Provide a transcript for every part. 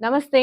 నమస్తే.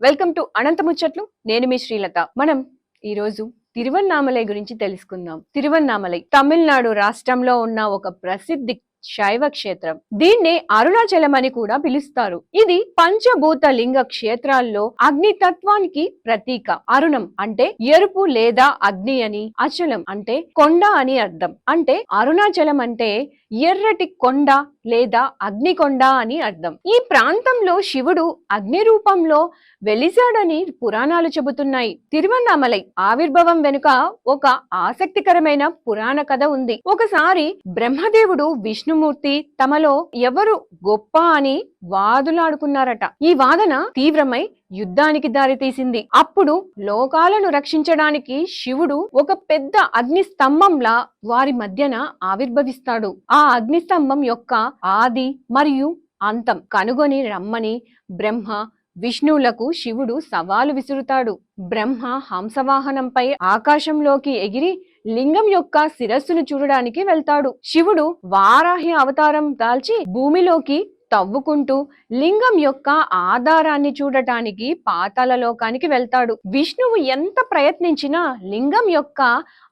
Welcome to అనంత ముచ్చట్లు. నేను మీ శ్రీలత. మనం ఈరోజు తిరువన్నామలై గురించి తెలుసుకుందాం. తిరువన్నామలై తమిళనాడు రాష్ట్రంలో ఉన్న ఒక ప్రసిద్ధి శైవ క్షేత్రం. దీన్నే అరుణాచలం అని కూడా పిలుస్తారు. ఇది పంచభూత లింగ క్షేత్రాల్లో అగ్ని తత్వానికి ప్రతీక. అరుణం అంటే ఎరుపు లేదా అగ్ని అని అచలం అంటే కొండ అని అర్థం. అంటే అరుణాచలం అంటే ఎర్రటి కొండ లేదా అగ్నికొండ అని అర్థం. ఈ ప్రాంతంలో శివుడు అగ్ని రూపంలో వెలిశాడని పురాణాలు చెబుతున్నాయి. తిరువన్నామలై ఆవిర్భావం వెనుక ఒక ఆసక్తికరమైన పురాణ కథ ఉంది. ఒకసారి బ్రహ్మదేవుడు విష్ణుమూర్తి తమలో ఎవరు గొప్ప అని వాదులాడుకున్నారట. ఈ వాదన తీవ్రమై యుద్ధానికి దారితీసింది అప్పుడు లోకాలను రక్షించడానికి శివుడు ఒక పెద్ద అగ్ని స్తంభంలా వారి మధ్యన ఆవిర్భవిస్తాడు. ఆ అగ్ని స్తంభం యొక్క ఆది మరియు అంతం కనుగొని రమ్మని బ్రహ్మ విష్ణువులకు శివుడు సవాలు విసురుతాడు. బ్రహ్మ హంసవాహనంపై ఆకాశంలోకి ఎగిరి లింగం యొక్క శిరస్సును చూడడానికి వెళ్తాడు. శివుడు వారాహి అవతారం దాల్చి భూమిలోకి తవ్వుకుంటూ లింగం యొక్క ఆధారాన్ని చూడటానికి పాతాల లోకానికి వెళ్తాడు. విష్ణువు ఎంత ప్రయత్నించినా లింగం యొక్క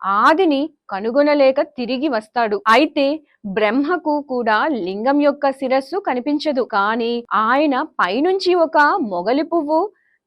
ఆదిని కనుగొనలేక తిరిగి వస్తాడు. అయితే బ్రహ్మకు కూడా లింగం యొక్క శిరస్సు కనిపించదు. కానీ ఆయన పైనుంచి ఒక మొగలి పువ్వు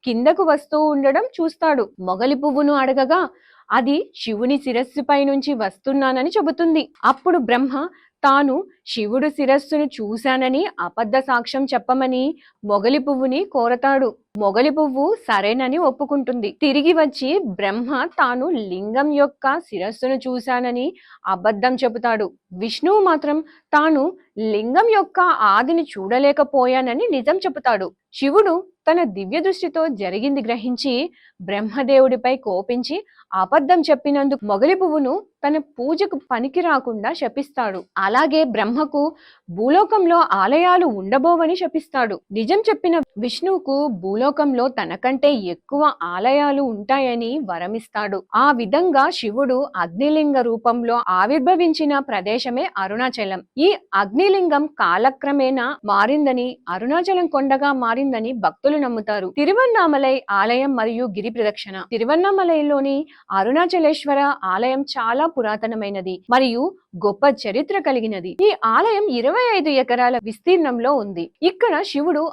కిందకు వస్తూ ఉండడం చూస్తాడు. మొగలి పువ్వును అడగగా అది శివుని శిరస్సుపై నుంచి వస్తున్నానని చెబుతుంది. అప్పుడు బ్రహ్మ తాను శివుడు శిరస్సును చూశానని అబద్ధ సాక్ష్యం చెప్పమని మొగలి పువ్వుని కోరతాడు. మొగలి పువ్వు సరేనని ఒప్పుకుంటుంది. తిరిగి వచ్చి బ్రహ్మ తాను లింగం యొక్క శిరస్సును చూశానని అబద్ధం చెబుతాడు. విష్ణువు మాత్రం తాను లింగం యొక్క ఆదిని చూడలేకపోయానని నిజం చెబుతాడు. శివుడు తన దివ్య దృష్టితో జరిగింది గ్రహించి బ్రహ్మదేవుడిపై కోపించి అబద్ధం చెప్పినందుకు మొగలి పువ్వును తన పూజకు పనికి రాకుండా శపిస్తాడు. అలాగే బ్రహ్మకు భూలోకంలో ఆలయాలు ఉండబోవని శపిస్తాడు. నిజం చెప్పిన విష్ణువుకు భూలోకంలో తనకంటే ఎక్కువ ఆలయాలు ఉంటాయని వరమిస్తాడు. ఆ విధంగా శివుడు అగ్నిలింగ రూపంలో ఆవిర్భవించిన ప్రదేశమే అరుణాచలం. ఈ అగ్నిలింగం కాలక్రమేణా మారిందని అరుణాచలం కొండగా మారిందని భక్తులు నమ్ముతారు. తిరువన్నామలై ఆలయం మరియు గిరి ప్రదక్షిణ. తిరువన్నామలైలోని అరుణాచలేశ్వర ఆలయం చాలా పురాతనమైనది మరియు గొప్ప చరిత్ర కలిగినది. ఈ ఆలయం ఇరవై ఐదు ఎకరాల విస్తీర్ణంలో ఉంది. ఇక్కడ శివుడు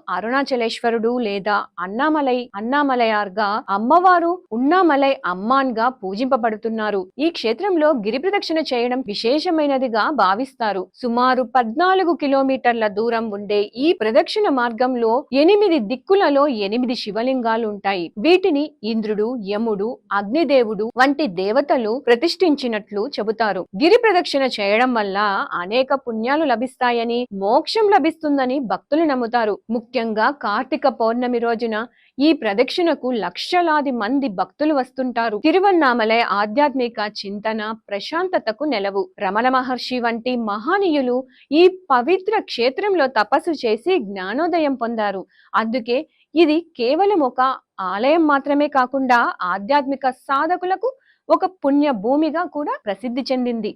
అరుణాచలేశ్వరుడు లేదా అన్నామలై అన్నామలయార్గా అమ్మవారు ఉన్నామలై అమ్మాన్గా పూజింపబడుతున్నారు. ఈ క్షేత్రంలో గిరి ప్రదక్షిణ చేయడం విశేషమైనదిగా భావిస్తారు. సుమారు పద్నాలుగు కిలోమీటర్ల దూరం ఉండే ఈ ప్రదక్షిణ మార్గంలో ఎనిమిది దిక్కులలో ఎనిమిది శివలింగాలు ఉంటాయి వీటిని ఇంద్రుడు యముడు అగ్నిదేవుడు వంటి దేవతలు ప్రతిష్ఠించినట్లు చెబుతారు. గిరి ప్రదక్షిణ చేయడం వల్ల అనేక పుణ్యాలు లభిస్తాయని మోక్షం లభిస్తుందని భక్తులు నమ్ముతారు. ముఖ్యంగా కార్తీక పౌర్ణమి రోజున ఈ ప్రదక్షిణకు లక్షలాది మంది భక్తులు వస్తుంటారు. తిరువన్నామలై ఆధ్యాత్మిక చింతన ప్రశాంతతకు నెలవు. రమణ మహర్షి వంటి మహానీయులు ఈ పవిత్ర క్షేత్రంలో తపస్సు చేసి జ్ఞానోదయం పొందారు. అందుకే ఇది కేవలం ఒక ఆలయం మాత్రమే కాకుండా ఆధ్యాత్మిక సాధకులకు ఒక పుణ్య భూమిగా కూడా ప్రసిద్ధి చెందింది.